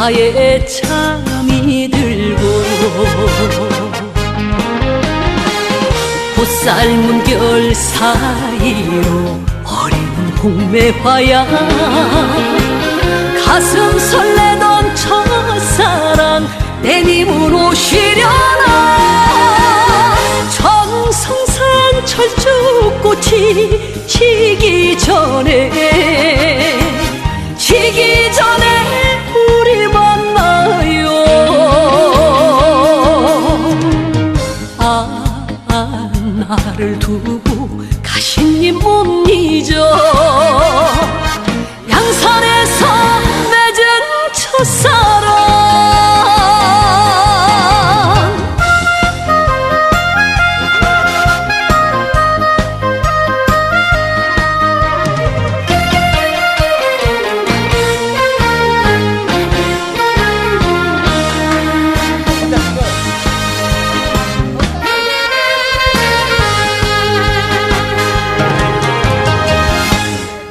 통도사에 잠이 들고 꽃삶은 결 사이로 어리는 홍매화야. 가슴 설레던 첫사랑 내님은 오시려 나를 두고 가신 님 못 잊어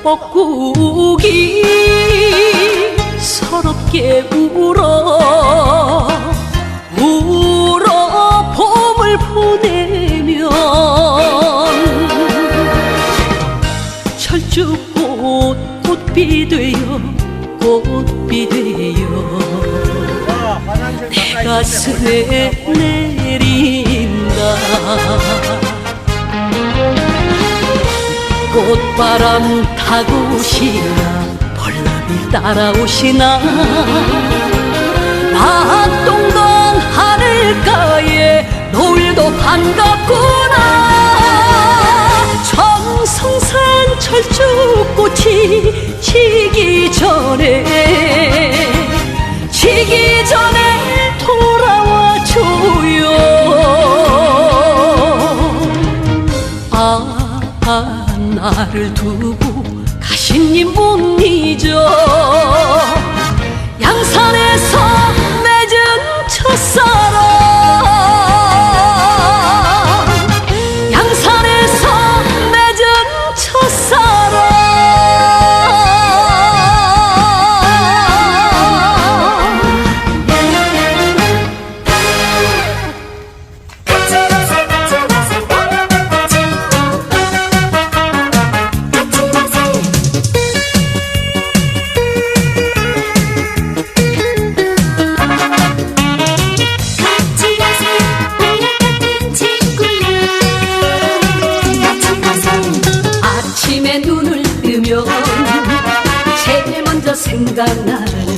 뻐꾸기 서럽게 울어 울어 봄을 보내면 철쭉꽃 꽃비 되어 꽃비 되어 내 가슴에 내린다 바람 타고 오시나 벌나비 따라오시나? 낙동강 하늘가에 노을도 반갑구나. 정성산 철쭉꽃이 지기 전에 나를 두고 가신 님 못 잊어 양산에서 맺은 첫사 생각나는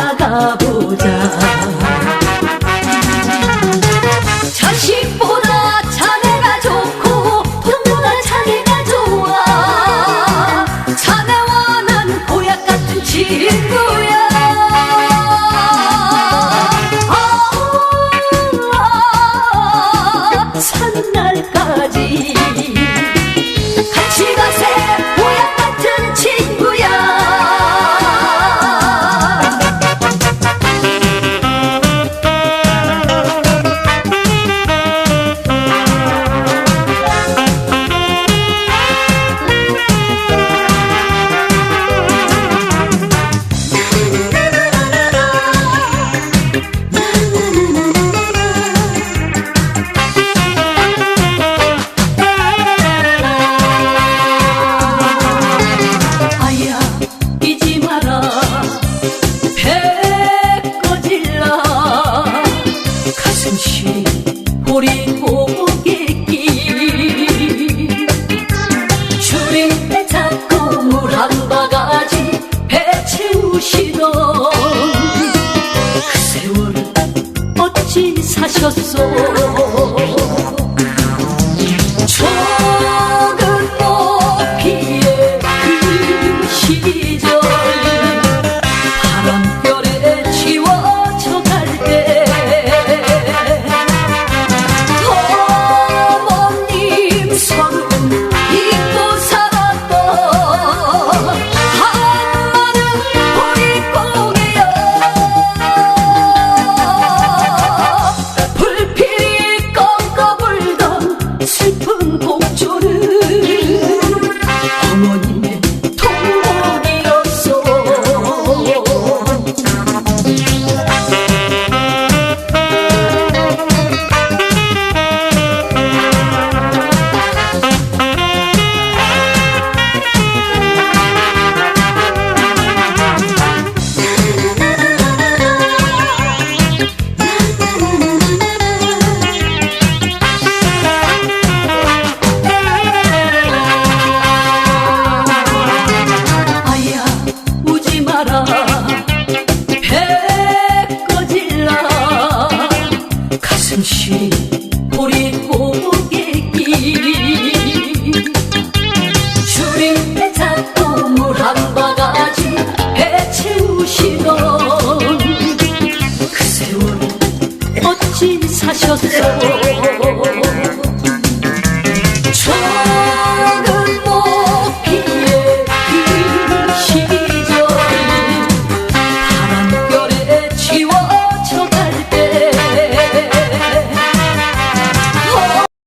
啊不着 잠시 우리 고객길. 주린에 잡고 물 한 바가지 배채우시던 그 세월 어찌 사셨소?